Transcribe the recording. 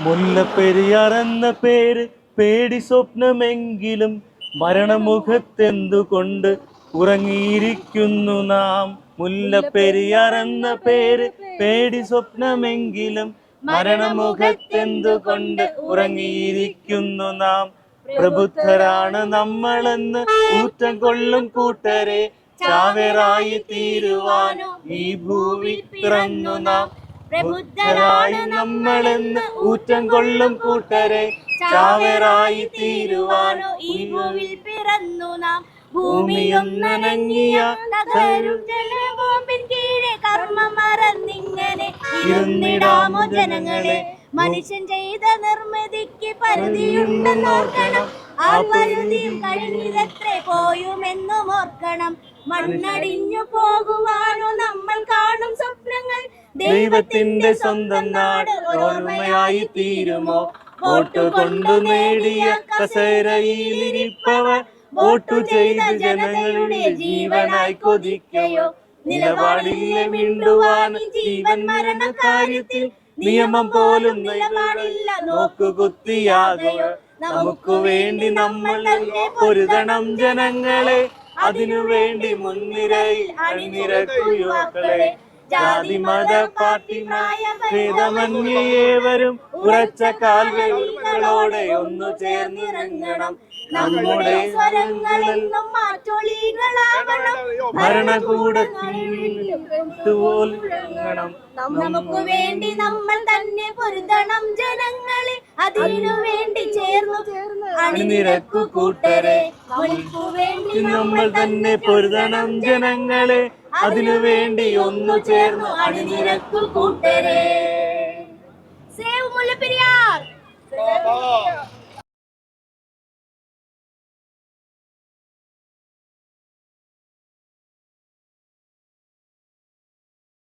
മുല്ലപ്പെരിയാർ എന്ന പേര് പേടി സ്വപ്നമെങ്കിലും മരണമുഖത്തെന്തുകൊണ്ട് ഉറങ്ങിയിരിക്കുന്നു നാം? മുല്ലപ്പെരിയാർ എന്ന പേര് പേടി സ്വപ്നമെങ്കിലും മരണമുഖത്തെന്തുകൊണ്ട് ഉറങ്ങിയിരിക്കുന്നു നാം? പ്രബുദ്ധരാണ് നമ്മളെന്ന് ഊറ്റം കൊള്ളും കൂട്ടരെ ചാവേറായി തീരുവാനും ഈ ഭൂവി പിറന്നു നാം? പ്രബുദ്ധരായി നമ്മളെന്ന് ഊറ്റം കൊള്ളും കൂട്ടരെ. ചാവരായി തീരുവാനോ ഈ ഭൂവിൽ പിറന്നു നാം. ഭൂമിയൊന്നനങ്ങിയ ഇരുന്നിടാമോ ജനങ്ങളെ. മനുഷ്യൻ ചെയ്ത നിർമ്മിതിക്ക് പരിധിയുണ്ടെന്നോർക്കണം ആ പരിധിയും കഴിഞ്ഞിതത്രേ പോയുമെന്നും ഓർക്കണം. മണ്ണടിഞ്ഞു പോകുവാനോ നമ്മൾ കാണും സ്വപ്നങ്ങൾ. ദൈവത്തിന്റെ സ്വന്തം നാട് ഓർമ്മയായി തീരുമോ? വോട്ട് കൊണ്ടു നേടിയ കസേരയിലിരിപ്പവർ വോട്ടു ചെയ്ത ജനങ്ങളുടെ ജീവനായി കൊതിക്കയോ? നിലപാടില്ല മിണ്ടുവാൻ ജീവൻ മരണ കാര്യത്തിൽ നിയമം പോലും നിലപാടില്ല. നോക്കുകുത്തിയാകയോ നമുക്ക് വേണ്ടി നമ്മൾ ഒരു പൊരുതണം ജനങ്ങളെ. അതിനു വേണ്ടി മുൻനിരയിൽ അണിനിരക്കു യുവാക്കളെ ജാതി മത പാർട്ടി ഭേദമന്യേവരും ഉറച്ച കാൽവെകളോടെ ഒന്നു ചേർന്നിറങ്ങണം നമ്മുടെ സ്വരങ്ങളെന്നും മാറ്റൊളികളാകണം ഭരണകൂടത്തിലും നമുക്ക് വേണ്ടി നമ്മൾ തന്നെ പൊരുതണം ജനങ്ങളെ. അതിനു വേണ്ടി ചേർന്നു അണിനിരക്കു കൂട്ടരെ. വേണ്ടി നമ്മൾ തന്നെ പൊരുതണം ജനങ്ങളെ. അതിനു വേണ്ടി ഒന്നു ചേർന്ന് അണിനിരക്കു കൂട്ടരെ.